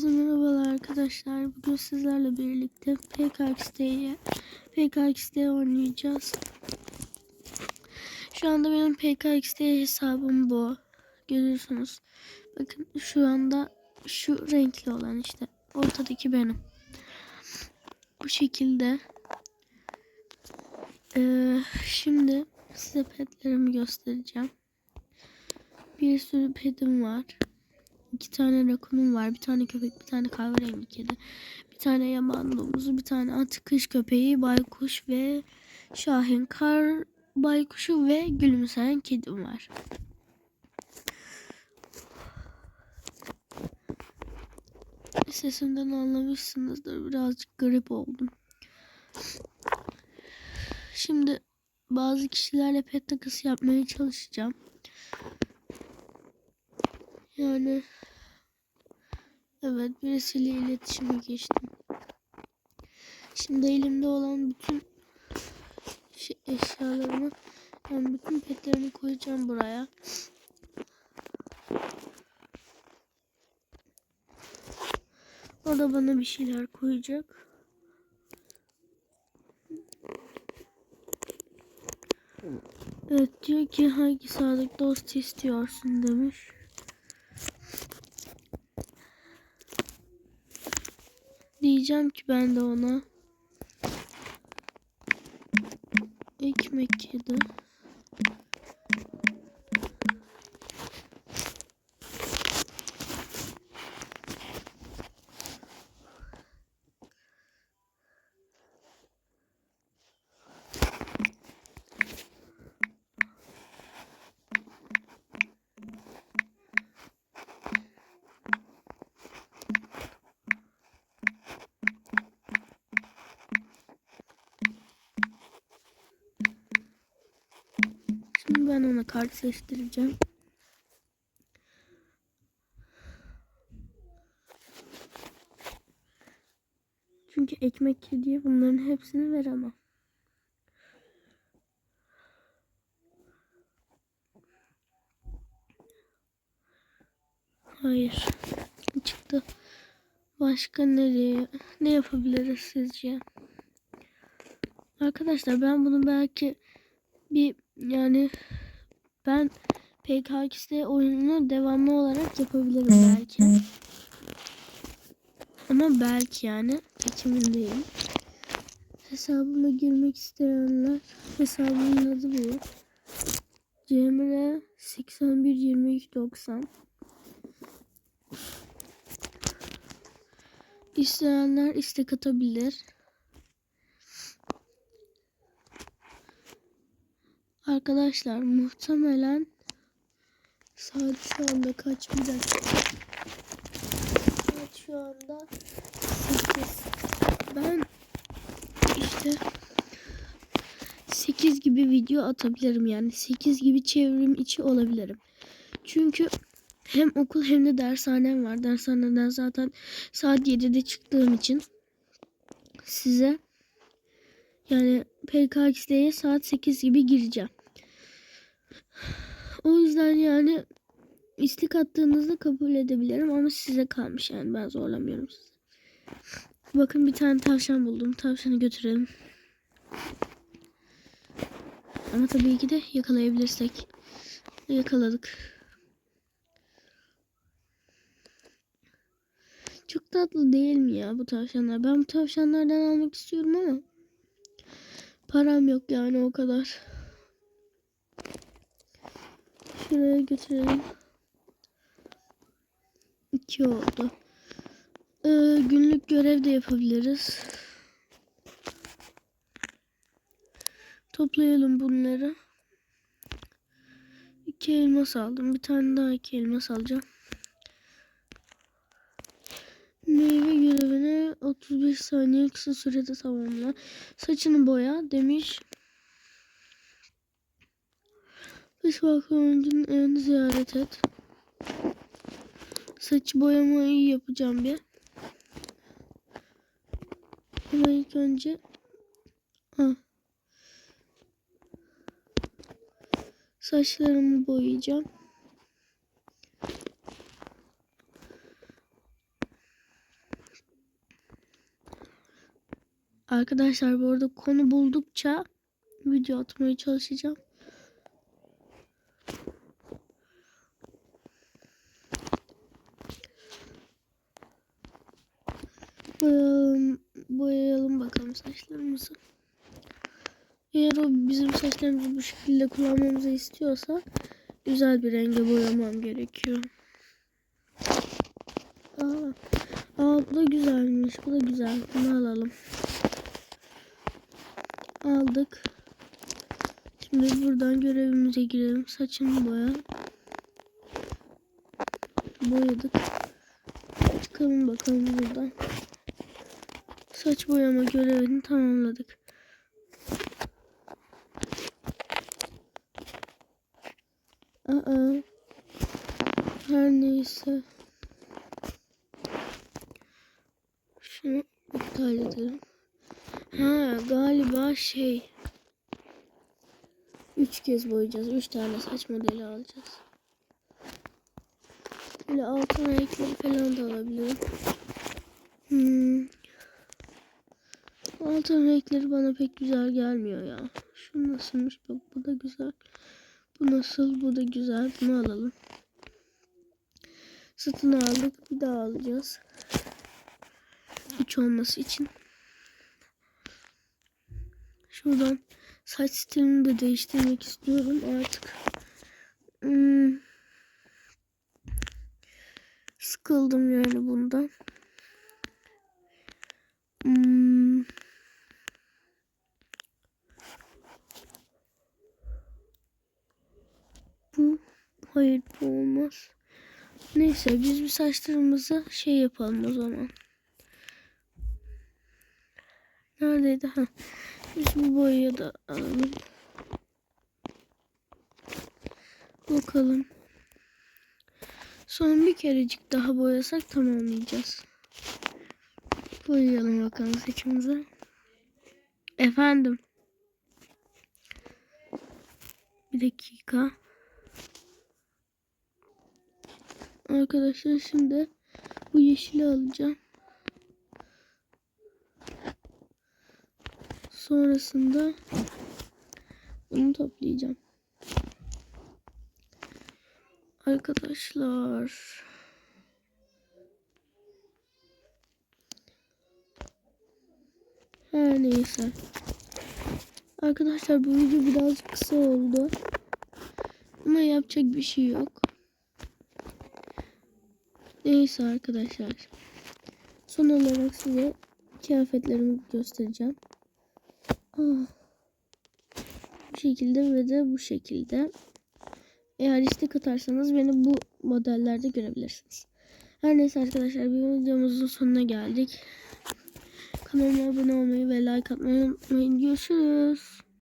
Merhabalar arkadaşlar. Bugün sizlerle birlikte PKXD'ye PKXD oynayacağız. Şu anda benim PKXD hesabım bu. Görüyorsunuz. Bakın şu anda şu renkli olan işte ortadaki benim. Bu şekilde. Ee, şimdi size petlerimi göstereceğim. Bir sürü petim var. İki tane rakunum var. Bir tane köpek, bir tane kahverengi kedi. Bir tane yaban domuzu, bir tane at kış köpeği, baykuş ve şahin kar baykuşu ve gülümseyen kedim var. Sesimden anlamışsınızdır. Birazcık garip oldum. Şimdi bazı kişilerle pet takısı yapmaya çalışacağım. Yani evet birisiyle iletişime geçtim. Şimdi elimde olan bütün şey, eşyalarımı yani bütün petlerimi koyacağım buraya. O da bana bir şeyler koyacak. Evet diyor ki hangi sadık dost istiyorsun demiş. Diyeceğim ki ben de ona. Ekmek yedi. Şimdi ben ona kart seçtireceğim. Çünkü ekmek kediye bunların hepsini veremem. Hayır. Çıktı. Başka nereye? Ne yapabiliriz sizce? Arkadaşlar ben bunu belki bir yani ben PKXD oyununu devamlı olarak yapabilirim belki. Ama belki yani hiç emin değilim. Hesabıma girmek isteyenler hesabımın adı bu. Cemre 81 22 90 İsteyenler istek atabilir. Arkadaşlar muhtemelen saat şu anda kaç bir dakika. Saat şu anda 8. Ben işte 8 gibi video atabilirim yani 8 gibi çevrim içi olabilirim. Çünkü hem okul hem de dershanem var. Dershaneden zaten saat 7'de çıktığım için size yani PKXD'ye saat 8 gibi gireceğim. O yüzden yani istek attığınızda kabul edebilirim ama size kalmış yani ben zorlamıyorum sizi. Bakın bir tane tavşan buldum. Tavşanı götürelim. Ama tabii ki de yakalayabilirsek. Yakaladık. Çok tatlı değil mi ya bu tavşanlar? Ben bu tavşanlardan almak istiyorum ama param yok yani o kadar. Şuraya götürelim. İki oldu. Ee, günlük görev de yapabiliriz. Toplayalım bunları. İki elmas aldım. Bir tane daha iki elmas alacağım. Meyve görevini 35 saniye kısa sürede tamamla. Saçını boya demiş. Kış balkonuncunun evini ziyaret et. Saç boyamayı yapacağım bir. Ama ilk önce ha. Saçlarımı boyayacağım. Arkadaşlar bu arada konu buldukça video atmaya çalışacağım. Boyayalım, boyayalım bakalım saçlarımızı. Eğer o bizim saçlarımızı bu şekilde kullanmamızı istiyorsa güzel bir renge boyamam gerekiyor. Aa, aa bu da güzelmiş. Bu da güzel. Bunu alalım. Aldık. Şimdi buradan görevimize girelim. Saçını boya. Boyadık. Çıkalım bakalım buradan. Saç boyama görevini tamamladık. Aa. Her neyse. Şunu iptal edelim. Ha galiba şey. Üç kez boyayacağız. Üç tane saç modeli alacağız. Böyle altın renkleri falan da alabilirim. Hmm. Altın renkleri bana pek güzel gelmiyor ya. Şu nasılmış bak bu da güzel. Bu nasıl bu da güzel. Bunu alalım. Satın aldık. Bir daha alacağız. Hiç olması için. Şuradan saç stilimi de değiştirmek istiyorum artık. Hmm. Sıkıldım yani bundan. Hmm. Bu hayır bu olmaz. Neyse biz bir saçlarımızı şey yapalım o zaman. Neredeydi? Ha. Biz bu boyayı da alalım. Bakalım. Son bir kerecik daha boyasak tamamlayacağız. Boyayalım bakalım saçımızı. Efendim. Bir dakika. Arkadaşlar şimdi bu yeşili alacağım. Sonrasında bunu toplayacağım. Arkadaşlar. Her neyse. Arkadaşlar bu video birazcık kısa oldu. Ama yapacak bir şey yok. Neyse arkadaşlar. Son olarak size kıyafetlerimi göstereceğim. Bu şekilde ve de bu şekilde. Eğer istek atarsanız beni bu modellerde görebilirsiniz. Her neyse arkadaşlar bir videomuzun sonuna geldik. Kanalıma abone olmayı ve like atmayı unutmayın. Görüşürüz.